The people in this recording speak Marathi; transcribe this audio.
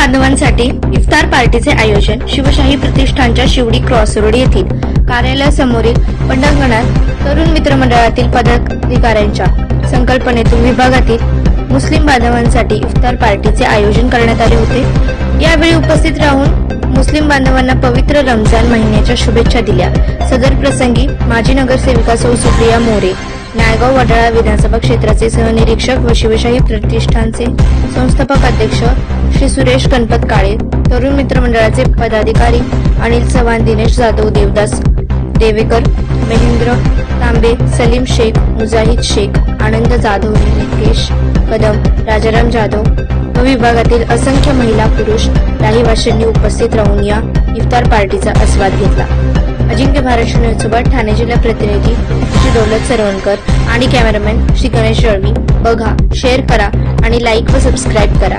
बांधवांसाठी इफ्तार पार्टीचे आयोजन शिवशाही प्रतिष्ठानच्या शिवडी क्रॉस रोड येथील कार्यालयासमोरील पंडांगणात तरुण मित्र मंडळातील पदाधिकाऱ्यांच्या संकल्पनेतून विभागातील मुस्लिम बांधवांसाठी इफ्तार पार्टीचे आयोजन करण्यात आले होते. यावेळी उपस्थित राहून मुस्लिम बांधवांना पवित्र रमजान महिन्याच्या शुभेच्छा दिल्या. सदर प्रसंगी माजी नगरसेविका सौ सुप्रिया मोरे नायगाव वडाळा विधानसभा क्षेत्राचे सहनिरीक्षक व शिवशाही प्रतिष्ठानचे संस्थापक अध्यक्ष श्री सुरेश गणपत काळे तरुण मित्र मंडळाचे पदाधिकारी अनिल चव्हाण दिनेश जाधव देवदास देवेकर महेंद्र तांबे सलीम शेख मुजाहिद शेख आनंद जाधव नितेश कदम राजाराम जाधव व विभागातील असंख्य महिला पुरुष राहिवाशांनी उपस्थित राहून या इफ्तार पार्टीचा आस्वाद घेतला. अजिंक्य भारत शून्यसोबत ठाणे जिल्हा प्रतिनिधी श्री दौलत सरवणकर आणि कॅमेरामॅन श्री गणेश रळवी बघा शेअर करा आणि लाईक व सबस्क्राईब करा.